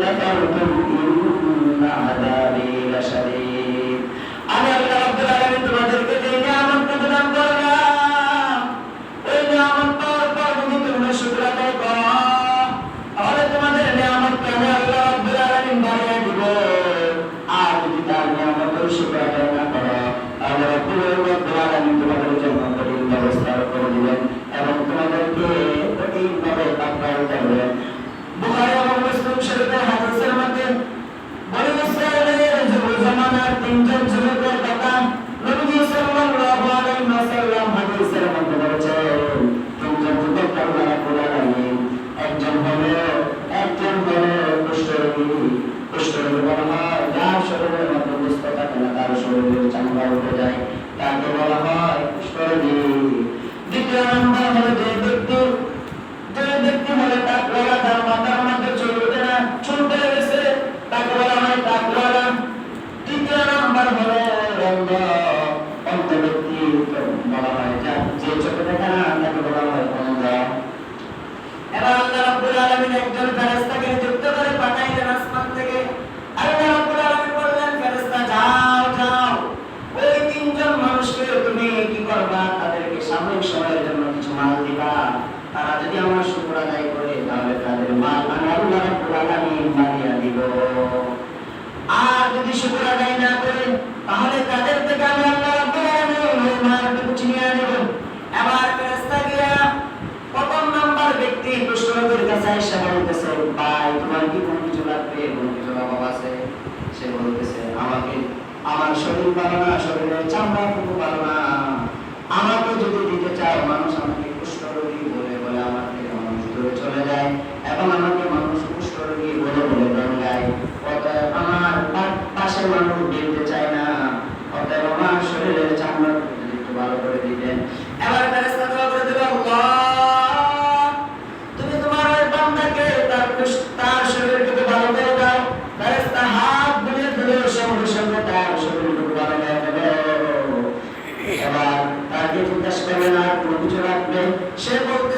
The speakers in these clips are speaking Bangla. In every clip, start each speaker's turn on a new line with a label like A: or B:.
A: كفرتم إن عذابي لشديد. কুষ্ঠরোগী বলা হয় যার শরীরের মধ্যে দুস্থ থাকে না, তার শরীরের চামড়া উঠে যায়, তাকে বলা হয় কুষ্ঠরোগী দ্বিতীয় নম্বর হলো যে ব্যক্তি যে ব্যক্তি হলে টাকওয়ালা তার মাথার মধ্যে চুল না চুল গেছে তাকে বলা হয় টাকওয়ালা তৃতীয় নাম্বার হলো অন্ধ অন্ধ বলা হয় যে চোখে দেখে না, তাকে বলা হয় অন্ধ। এবার আল্লাহ রাব্বুল আলামিন একজন ফেরেশতাকে নিযুক্ত করে পাঠাইলেন আসমান থেকে আল্লাহ রাব্বুল আলামিন বললেন ফেরেশতা যাও যাও ওই তিনজন মানুষকে তুমি কি করবা তাদেরকে সাময়িক সময়ের জন্য কিছু মাল দিবা তারা যদি আমার শুকর আদায় করে, তাহলে তাদের মাল আমি আল্লাহ রাব্বুল আলামিন বাড়িয়ে দিব আর যদি শুকর আদায় না করে, তাহলে তাদের থেকে আমি আল্লাহ প্রথম নাম্বার কোনো কিছু লাগবে? সে বলতেছে, আমাকে, আমার শরীর ভালো শরীরের চামড়া খুব না। আমাকে যদি দিতে চাও মানুষ আমাকে কুষ্ঠরোগী বলে বলে আমার থেকে মানুষ দূরে চলে যায় এবং আমাকে মানুষ কুষ্ঠরোগী বলে বলে দণ্ডায় অতএব আমার পা- পাশের মানুষ দিতে চায় না। অতএব আমার শরীরের চামড়া একটু ভালো করে দিতেন এবার তুমি তোমার ওই বান্দাকে তার তার শরীরটুকু ভালো করে দাও। ফেরেশতা হাত বুলিয়ে দিল, সঙ্গে সঙ্গে তার এবার তাকে কিছু রাখবে সে বলতেছে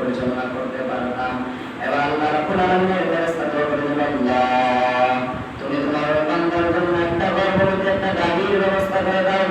A: পরিচালনা করতে পারতাম। এবার আল্লাহ তুমি তোমার একটা ঘর একটা গাড়ির ব্যবস্থা করে দাও।